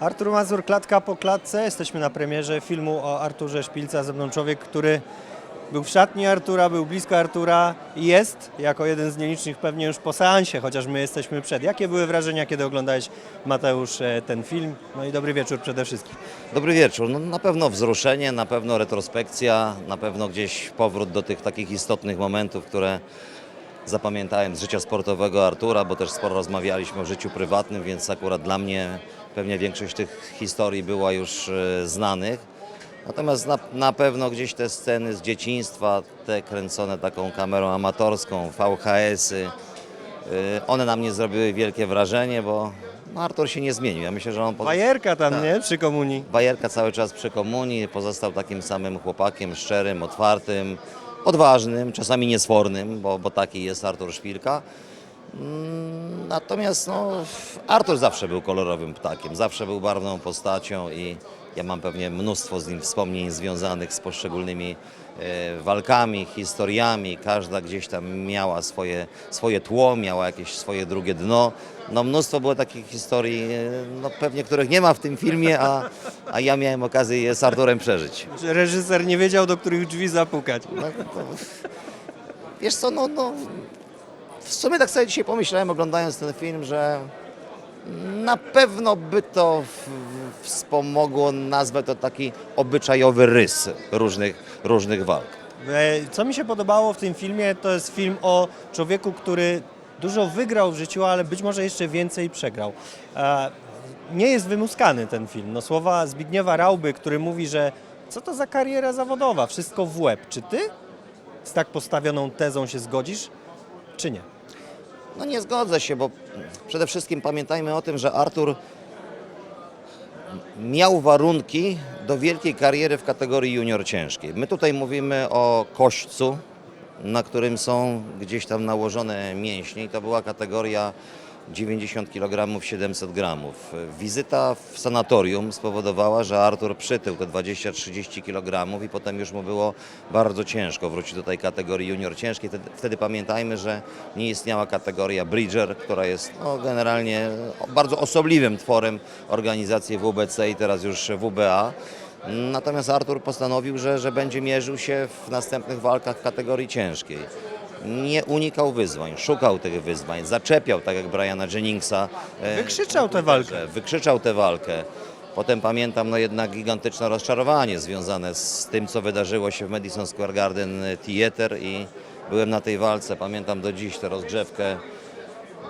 Artur Mazur, klatka po klatce. Jesteśmy na premierze filmu o Arturze Szpilce, a ze mną człowiek, który był w szatni Artura, był blisko Artura i jest jako jeden z nielicznych pewnie już po seansie, chociaż my jesteśmy przed. Jakie były wrażenia, kiedy oglądałeś, Mateusz, e, ten film? No i dobry wieczór przede wszystkim. Dobry wieczór. No, na pewno wzruszenie, na pewno retrospekcja, na pewno gdzieś powrót do tych takich istotnych momentów, które zapamiętałem z życia sportowego Artura, bo też sporo rozmawialiśmy o życiu prywatnym, więc akurat dla mnie pewnie większość tych historii była już e, znanych. Natomiast na, na pewno gdzieś te sceny z dzieciństwa, te kręcone taką kamerą amatorską, VHS-y, y, one na mnie zrobiły wielkie wrażenie, bo no, Artur się nie zmienił. Ja myślę, że on... poz- Bajerka tam, Tak. nie? Przy komunii. Bajerka cały czas przy komunii, pozostał takim samym chłopakiem, szczerym, otwartym, odważnym, czasami niesfornym, bo, bo taki jest Artur Szpilka. Mm, Natomiast no, Artur zawsze był kolorowym ptakiem, zawsze był barwną postacią i ja mam pewnie mnóstwo z nim wspomnień związanych z poszczególnymi e, walkami, historiami. Każda gdzieś tam miała swoje, swoje tło, miała jakieś swoje drugie dno. No, mnóstwo było takich historii, e, no, pewnie których nie ma w tym filmie, a, a ja miałem okazję je z Arturem przeżyć. Że reżyser nie wiedział, do których drzwi zapukać. No, to, wiesz co, no, no, w sumie tak sobie dzisiaj pomyślałem, oglądając ten film, że na pewno by to wspomogło, nazwę to taki obyczajowy rys różnych, różnych walk. E, Co mi się podobało w tym filmie, to jest film o człowieku, który dużo wygrał w życiu, ale być może jeszcze więcej przegrał. E, Nie jest wymuskany ten film. No, słowa Zbigniewa Rauby, który mówi, że co to za kariera zawodowa, wszystko w łeb. Czy ty z tak postawioną tezą się zgodzisz, czy nie? No nie zgodzę się, bo przede wszystkim pamiętajmy o tym, że Artur miał warunki do wielkiej kariery w kategorii junior ciężkiej. My tutaj mówimy o kośćcu, na którym są gdzieś tam nałożone mięśnie i to była kategoria 90 kg 700 gramów. Wizyta w sanatorium spowodowała, że Artur przytył te 20-30 kg i potem już mu było bardzo ciężko wrócić do tej kategorii junior ciężkiej. Wtedy, wtedy pamiętajmy, że nie istniała kategoria Bridger, która jest no, generalnie bardzo osobliwym tworem organizacji WBC i teraz już WBA. Natomiast Artur postanowił, że, że będzie mierzył się w następnych walkach w kategorii ciężkiej. Nie unikał wyzwań, szukał tych wyzwań, zaczepiał, tak jak Briana Jenningsa. e, Wykrzyczał tę walkę. Wykrzyczał tę walkę. Potem pamiętam no jednak gigantyczne rozczarowanie związane z tym, co wydarzyło się w Madison Square Garden Theater i byłem na tej walce. Pamiętam do dziś tę rozgrzewkę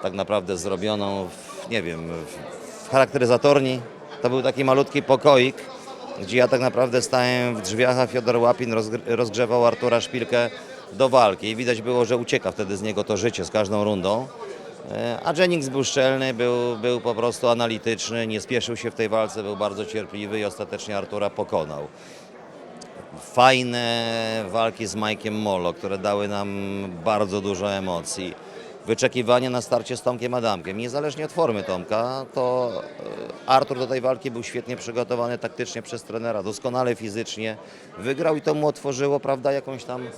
tak naprawdę zrobioną, w, nie wiem, w, w charakteryzatorni. To był taki malutki pokoik, gdzie ja tak naprawdę stałem w drzwiach, a Fiodor Łapin rozgr- rozgrzewał Artura Szpilkę do walki. I widać było, że ucieka wtedy z niego to życie z każdą rundą. E, A Jennings był szczelny, był, był po prostu analityczny, nie spieszył się w tej walce, był bardzo cierpliwy i ostatecznie Artura pokonał fajne walki z Mike'iem Molo, które dały nam bardzo dużo emocji. Wyczekiwanie na starcie z Tomkiem Adamkiem. Niezależnie od formy Tomka, to e, Artur do tej walki był świetnie przygotowany taktycznie przez trenera, doskonale fizycznie. Wygrał i to mu otworzyło, prawda, jakąś tam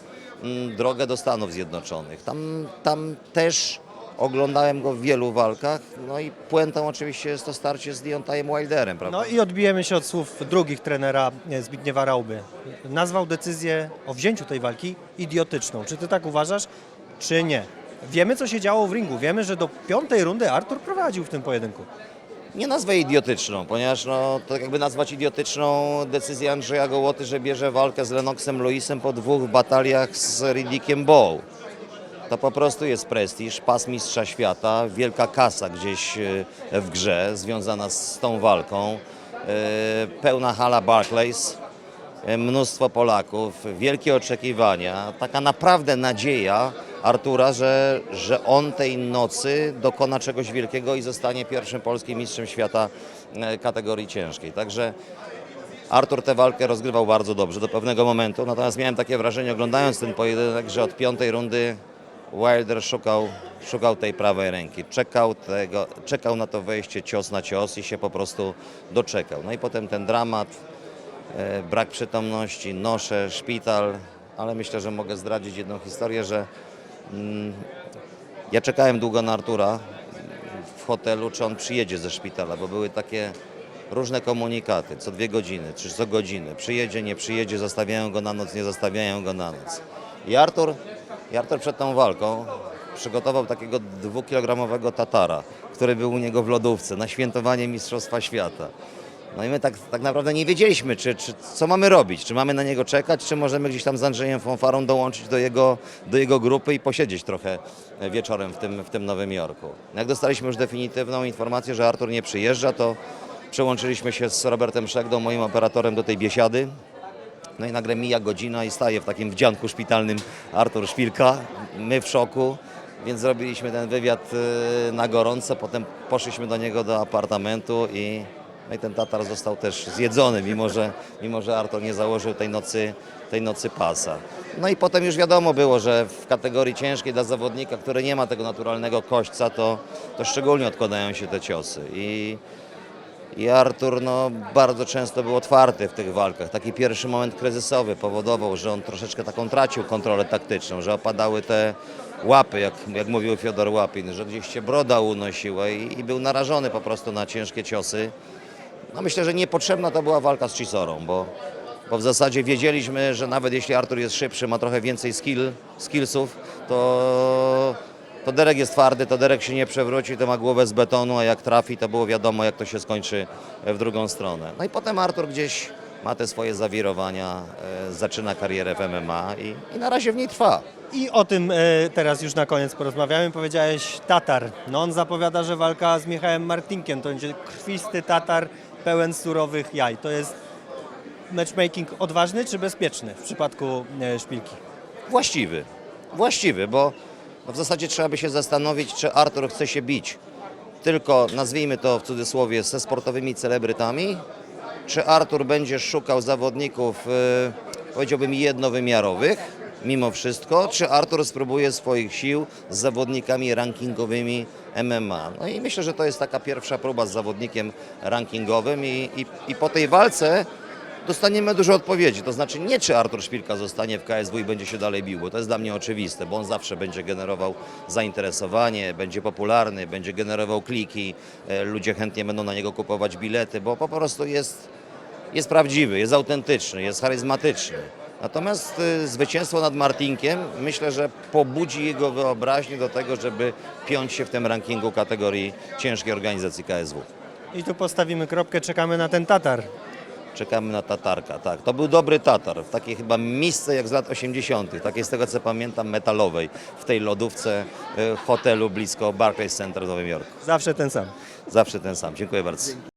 mm, drogę do Stanów Zjednoczonych. Tam, tam też oglądałem go w wielu walkach, no i puentą oczywiście jest to starcie z Deontayem Wilderem, prawda? No i odbijemy się od słów drugich trenera e, Zbigniewa Rauby. Nazwał decyzję o wzięciu tej walki idiotyczną. Czy ty tak uważasz, czy nie? Wiemy, co się działo w ringu. Wiemy, że do piątej rundy Artur prowadził w tym pojedynku. Nie nazwę idiotyczną, ponieważ no, to jakby nazwać idiotyczną decyzję Andrzeja Gołoty, że bierze walkę z Lennoxem Lewisem po dwóch bataliach z Riddickiem Bow. To po prostu jest prestiż, pas mistrza świata, wielka kasa gdzieś e, w grze związana z tą walką, e, pełna hala Barclays, e, mnóstwo Polaków, wielkie oczekiwania, taka naprawdę nadzieja Artura, że, że on tej nocy dokona czegoś wielkiego i zostanie pierwszym polskim mistrzem świata e, kategorii ciężkiej. Także Artur tę walkę rozgrywał bardzo dobrze do pewnego momentu, natomiast miałem takie wrażenie oglądając ten pojedynek, że od piątej rundy Wilder szukał, szukał tej prawej ręki, czekał, tego, czekał na to wejście cios na cios i się po prostu doczekał. No i potem ten dramat, e, brak przytomności, nosze, szpital, ale myślę, że mogę zdradzić jedną historię, że ja czekałem długo na Artura w hotelu, czy on przyjedzie ze szpitala, bo były takie różne komunikaty, co dwie godziny, czy co godzinę. Przyjedzie, nie przyjedzie, zostawiają go na noc, nie zostawiają go na noc. I Artur, i Artur przed tą walką przygotował takiego dwukilogramowego tatara, który był u niego w lodówce na świętowanie Mistrzostwa Świata. No i my tak, tak naprawdę nie wiedzieliśmy, czy, czy, co mamy robić, czy mamy na niego czekać, czy możemy gdzieś tam z Andrzejem Fonfarą dołączyć do jego, do jego grupy i posiedzieć trochę wieczorem w tym, w tym Nowym Jorku. Jak dostaliśmy już definitywną informację, że Artur nie przyjeżdża, to przełączyliśmy się z Robertem Szegdą, moim operatorem, do tej biesiady. No i nagle mija godzina i staje w takim wdzianku szpitalnym Artur Szpilka, my w szoku, więc zrobiliśmy ten wywiad y, na gorąco, potem poszliśmy do niego do apartamentu i, no i ten Tatar został też zjedzony, mimo że, mimo że Artur nie założył tej nocy, tej nocy pasa. No i potem już wiadomo było, że w kategorii ciężkiej dla zawodnika, który nie ma tego naturalnego kośćca, to, to szczególnie odkładają się te ciosy. I, i Artur no, bardzo często był otwarty w tych walkach. Taki pierwszy moment kryzysowy powodował, że on troszeczkę taką tracił kontrolę taktyczną, że opadały te łapy, jak, jak mówił Fiodor Łapin, że gdzieś się broda unosiła i, i był narażony po prostu na ciężkie ciosy. No myślę, że niepotrzebna to była walka z Chisorą, bo, bo w zasadzie wiedzieliśmy, że nawet jeśli Artur jest szybszy, ma trochę więcej skill, skillsów, to, to Derek jest twardy, to Derek się nie przewróci, to ma głowę z betonu, a jak trafi, to było wiadomo, jak to się skończy w drugą stronę. No i potem Artur gdzieś ma te swoje zawirowania, e, zaczyna karierę w MMA i, i na razie w niej trwa. I o tym e, teraz już na koniec porozmawiamy. Powiedziałeś Tatar. No on zapowiada, że walka z Michałem Martinkiem to będzie krwisty Tatar pełen surowych jaj. To jest matchmaking odważny czy bezpieczny w przypadku e, szpilki? Właściwy. Właściwy, bo w zasadzie trzeba by się zastanowić, czy Artur chce się bić tylko, nazwijmy to w cudzysłowie, ze sportowymi celebrytami, czy Artur będzie szukał zawodników, y, powiedziałbym, jednowymiarowych, mimo wszystko, czy Artur spróbuje swoich sił z zawodnikami rankingowymi MMA. No i myślę, że to jest taka pierwsza próba z zawodnikiem rankingowym i, i, i po tej walce dostaniemy dużo odpowiedzi. To znaczy nie czy Artur Szpilka zostanie w KSW i będzie się dalej bił, bo to jest dla mnie oczywiste, bo on zawsze będzie generował zainteresowanie, będzie popularny, będzie generował kliki, e, ludzie chętnie będą na niego kupować bilety, bo po prostu jest, jest prawdziwy, jest autentyczny, jest charyzmatyczny. Natomiast y, zwycięstwo nad Martinkiem myślę, że pobudzi jego wyobraźnię do tego, żeby piąć się w tym rankingu kategorii ciężkiej organizacji KSW. I tu postawimy kropkę, czekamy na ten Tatar. Czekamy na Tatarka, tak. To był dobry Tatar, w takiej chyba miejsce jak z lat 80., takiej z tego co pamiętam metalowej, w tej lodówce y, hotelu blisko Barclays Center w Nowym Jorku. Zawsze ten sam. Zawsze ten sam. Dziękuję bardzo.